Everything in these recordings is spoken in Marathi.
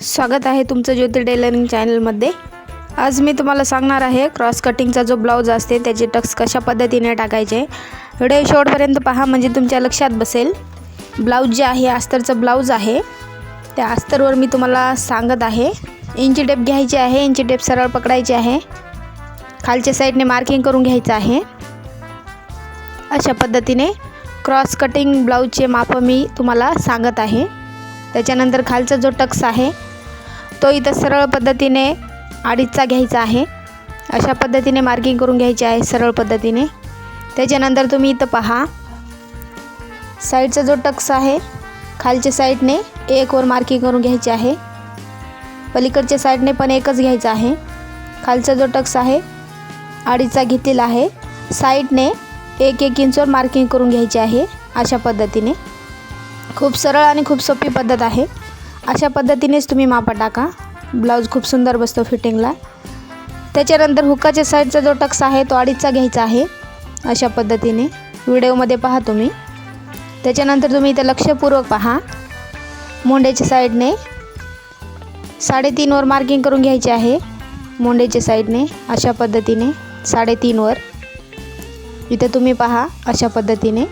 स्वागत आहे तुमचं ज्योती टेलरिंग चॅनलमध्ये आज मी तुम्हाला सांगणार आहे क्रॉस कटिंगचा जो ब्लाऊज असते त्याचे टक्स कशा पद्धतीने टाकायचे. व्हिडिओ शेवटपर्यंत पहा म्हणजे तुमच्या लक्षात बसेल. ब्लाऊज जे आहे अस्तरचं ब्लाऊज आहे. त्या अस्तरवर मी तुम्हाला सांगत आहे. इंची टेप घ्यायची आहे इंची टेप सरळ पकडायची आहे. खालच्या साईडने मार्किंग करून घ्यायचं आहे. अशा पद्धतीने क्रॉस कटिंग ब्लाऊजचे मापं मी तुम्हाला सांगत आहे. त्याच्यानंतर खालचा जो टक्स आहे तो इथं सरळ पद्धतीने अडीचचा घ्यायचा आहे. अशा पद्धतीने मार्किंग करून घ्यायची आहे सरळ पद्धतीने. त्याच्यानंतर तुम्ही इथं पहा. साईडचा जो टक्स आहे खालच्या साईडने एकवर मार्किंग करून घ्यायची आहे. पलीकडच्या साईडने पण एकच घ्यायचा आहे. खालचा जो टक्स आहे अडीचचा घेतलेला आहे. साईडने एक एक इंचवर मार्किंग करून घ्यायची आहे अशा पद्धतीने. खूप सरळ आणि खूप सोपी पद्धत आहे. अशा पद्धतीनेच तुम्ही मापा टाका. ब्लाऊज खूप सुंदर बसतो फिटिंगला. त्याच्यानंतर हुकाच्या साईडचा जो टक्स आहे तो अडीचचा घ्यायचा आहे अशा पद्धतीने. व्हिडिओमध्ये पहा तुम्ही. त्याच्यानंतर तुम्ही इथं लक्षपूर्वक पहा. मोंड्याच्या साईडने साडेतीनवर मार्किंग करून घ्यायचे आहे. मोंड्याच्या साईडने अशा पद्धतीने साडेतीनवर इथं तुम्ही पहा अशा पद्धतीने.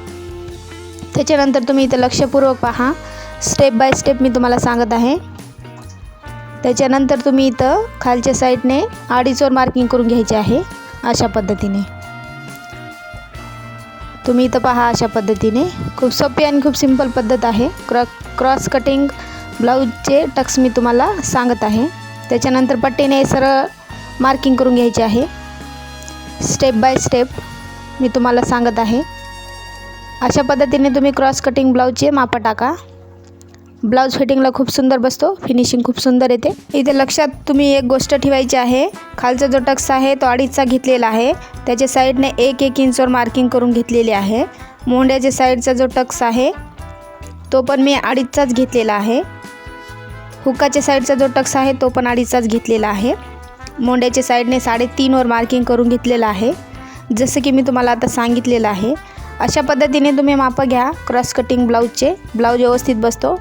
त्याच्यानंतर तुम्ही इथं लक्षपूर्वक पहा. स्टेप बाय स्टेप मी तुम्हाला सांगत आहे. त्याच्यानंतर तुम्ही इथं खालच्या साईडने अडीचवर मार्किंग करून घ्यायचे आहे अशा पद्धतीने. तुम्ही इथं पहा अशा पद्धतीने. खूप सोपी आणि खूप सिंपल पद्धत आहे. क्रॉ क्रॉस कटिंग ब्लाऊजचे टक्स मी तुम्हाला सांगत आहे. त्याच्यानंतर पट्टीने सरळ मार्किंग करून घ्यायचे आहे. स्टेप बाय स्टेप मी तुम्हाला सांगत आहे. अशा पद्धतीने तुम्ही क्रॉस कटिंग ब्लाऊजचे मापं टाका. ब्लाऊज फिटिंगला खूप सुंदर बसतो. फिनिशिंग खूप सुंदर येते. इथे लक्षात तुम्ही एक गोष्ट ठेवायची आहे. खालचा जो टक्स आहे तो अडीचचा घेतलेला आहे. त्याच्या साईडने एक एक इंचवर मार्किंग करून घेतलेली आहे. मोंड्याच्या साईडचा जो टक्स आहे तो पण मी अडीचचाच घेतलेला आहे. हुक्काच्या साईडचा जो टक्स आहे तो पण अडीचचाच घेतलेला आहे. मोंड्याच्या साईडने साडेतीनवर मार्किंग करून घेतलेलं आहे. जसं की मी तुम्हाला आता सांगितलेलं आहे. अशा पद्धतीने तुम्ही मापं घ्या. क्रॉस कटिंग ब्लाऊजचे ब्लाऊज व्यवस्थित बसतो.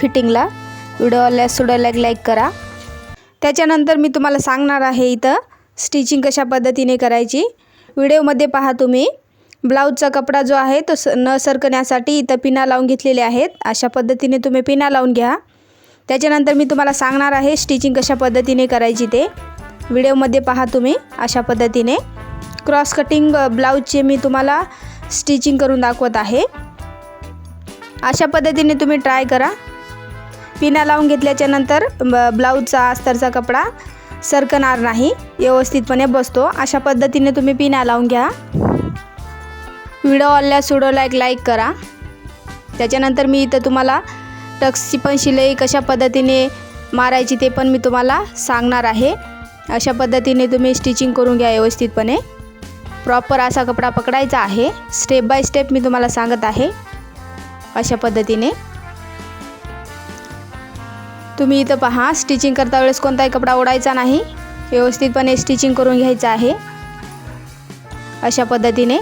फिटिंगला. व्हिडिओ आल्यास सुद्धा लाईक करा. त्याच्यानंतर मी तुम्हाला सांगणार आहे इथं स्टिचिंग कशा पद्धतीने करायची. व्हिडिओमध्ये पहा तुम्ही ब्लाऊजचा कपडा जो आहे तो स न सरकण्यासाठी इथं पिना लावून घेतलेले आहेत. अशा पद्धतीने तुम्ही पिना लावून घ्या. त्याच्यानंतर मी तुम्हाला सांगणार आहे स्टिचिंग कशा पद्धतीने करायची ते. व्हिडिओमध्ये पहा तुम्ही अशा पद्धतीने. क्रॉस कटिंग ब्लाऊजचे मी तुम्हाला स्टिचिंग करून दाखवत आहे. अशा पद्धतीने तुम्ही ट्राय करा. पिना लावून घेतल्याच्या नंतर ब ब्लाऊजचा अस्तरचा कपडा सरकणार नाही व्यवस्थितपणे बसतो. अशा पद्धतीने तुम्ही पिना लावून घ्या. व्हिडिओ आल्या व्हिडिओला एक लाईक करा. त्याच्यानंतर मी इथं तुम्हाला टक्सची पण शिलाई कशा पद्धतीने मारायची ते पण मी तुम्हाला सांगणार आहे. अशा पद्धतीने तुम्ही स्टिचिंग करून घ्या व्यवस्थितपणे. प्रॉपर असा कपडा पकडायचा आहे. स्टेप बाय स्टेप मी तुम्हाला सांगत आहे. अशा पद्धतीने. तुम्ही इथं पहा स्टिचिंग करता वेळेस कोणताही कपडा ओढायचा नाही. व्यवस्थितपणे स्टिचिंग करून घ्यायचं आहे. अशा पद्धतीने.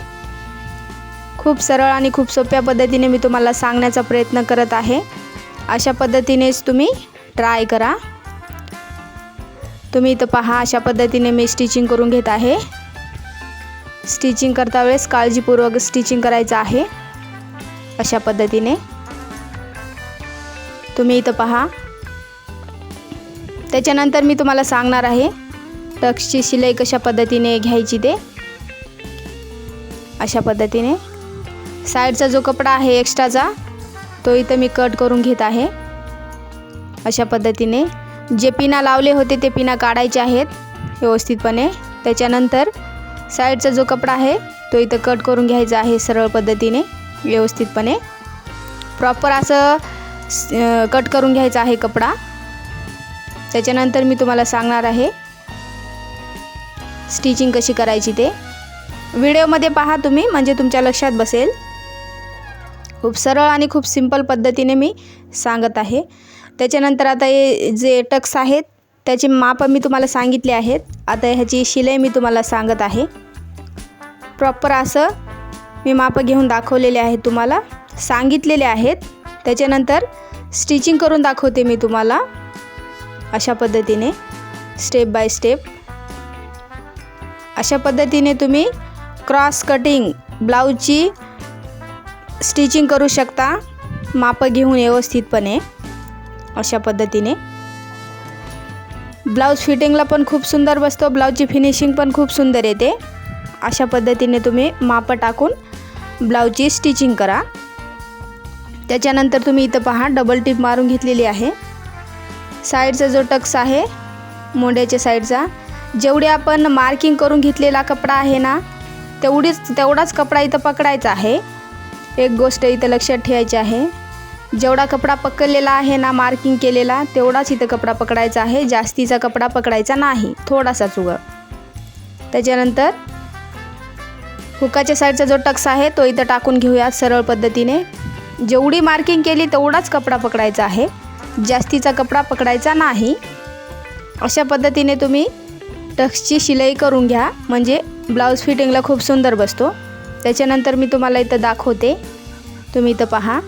खूप सरळ आणि खूप सोप्या पद्धतीने मी तुम्हाला सांगण्याचा प्रयत्न करत आहे. अशा पद्धतीनेच तुम्ही ट्राय करा. तुम्ही इथं पहा अशा पद्धतीने मी स्टिचिंग करून घेत आहे. स्टिचिंग करता वेळेस काळजीपूर्वक स्टिचिंग करायचं आहे. अशा पद्धतीने. तुम्ही इथं पहा त्याच्यानंतर मी तुम्हाला सांगणार आहे. टक्सची शिलाई कशा पद्धतीने घ्यायची ते. अशा पद्धतीने. साईडचा जो कपडा आहे एक्स्ट्राचा तो इथं मी कट करून घेत आहे. अशा पद्धतीने. जे पिना लावले होते ते पिना काढायचे आहेत व्यवस्थितपणे. त्याच्यानंतर साईडचा जो कपडा आहे तो इथं कट करून घ्यायचा आहे सरळ पद्धतीने व्यवस्थितपणे. प्रॉपर असं कट करून घ्यायचा आहे कपडा. त्याच्यानंतर मी तुम्हाला सांगणार आहे स्टिचिंग कशी करायची ते. व्हिडिओमध्ये पहा तुम्ही म्हणजे तुमच्या लक्षात बसेल. खूप सरळ आणि खूप सिंपल पद्धतीने मी सांगत आहे. त्याच्यानंतर आता हे जे टक्स आहेत त्याचे मापं मी तुम्हाला सांगितले आहेत. आता ह्याची शिलाई मी तुम्हाला सांगत आहे. प्रॉपर असं मी मापं घेऊन दाखवलेले आहेत तुम्हाला. सांगितलेले आहेत. त्याच्यानंतर स्टिचिंग करून दाखवते मी तुम्हाला. अशा पद्धतीने स्टेप बाय स्टेप अशा पद्धतीने तुम्ही क्रॉस कटिंग ब्लाऊजची स्टिचिंग करू शकता. मापं घेऊन व्यवस्थितपणे अशा पद्धतीने. ब्लाऊज फिटिंगला पण खूप सुंदर बसतो. ब्लाऊजची फिनिशिंग पण खूप सुंदर येते. अशा पद्धतीने तुम्ही मापं टाकून ब्लाऊजची स्टिचिंग करा. त्याच्यानंतर तुम्ही इथं पहा डबल टिप मारून घेतलेली आहे. साईडचा जो टक्स आहे मोंड्याच्या साईडचा जेवढे आपण मार्किंग करून घेतलेला कपडा आहे ना तेवढीच तेवढाच कपडा इथं पकडायचा आहे. एक गोष्ट इथं लक्षात ठेवायची आहे जेवढा कपडा पकडलेला आहे ना मार्किंग केलेला तेवढाच इथं कपडा पकडायचा आहे जास्तीचा कपडा पकडायचा नाही थोडासा उगं त्याच्यानंतर हुकाच्या साईडचा जो टक्स आहे तो इथं टाकून घेऊया सरळ पद्धतीने. जेवढी मार्किंग केली तेवढाच कपडा पकडायचा आहे. जास्तीचा कपडा पकडायचा नाही. अशा पद्धतीने तुम्ही टक्सची शिलाई करून घ्या. म्हणजे ब्लाऊज फिटिंगला खूप सुंदर बसतो. त्याच्यानंतर मी तुम्हाला इथं दाखवते. तुम्ही इथं पहा.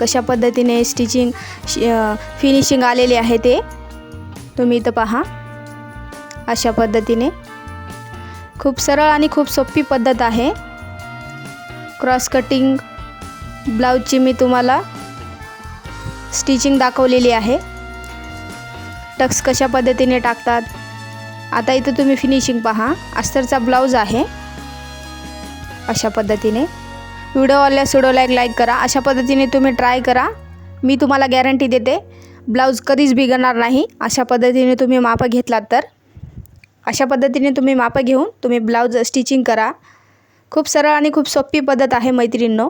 कशा पद्धतीने स्टिचिंग फिनिशिंग आलेले आहे ते. तुम्ही इथं पहा. अशा पद्धतीने. खूप सरळ आणि खूप सोपी पद्धत आहे. क्रॉस कटिंग ब्लाऊजची मी तुम्हाला स्टिचिंग दाखवलेली आहे. टक्स कशा पद्धतीने टाकतात? आता इथं तुम्ही फिनिशिंग पहा. अस्तरचा ब्लाऊज आहे. अशा पद्धतीने. व्हिडिओ आवडल्यास व्हिडिओला एक लाईक करा. अशा पद्धतीने तुम्ही ट्राय करा. मी तुम्हाला गॅरंटी देते ब्लाऊज कधीच बिघडणार नाही. अशा पद्धतीने तुम्ही मापं घेतलात तर. अशा पद्धतीने तुम्ही मापं घेऊन तुम्ही ब्लाऊज स्टिचिंग करा. खूप सरळ आणि खूप सोपी पद्धत आहे मैत्रिणींनो.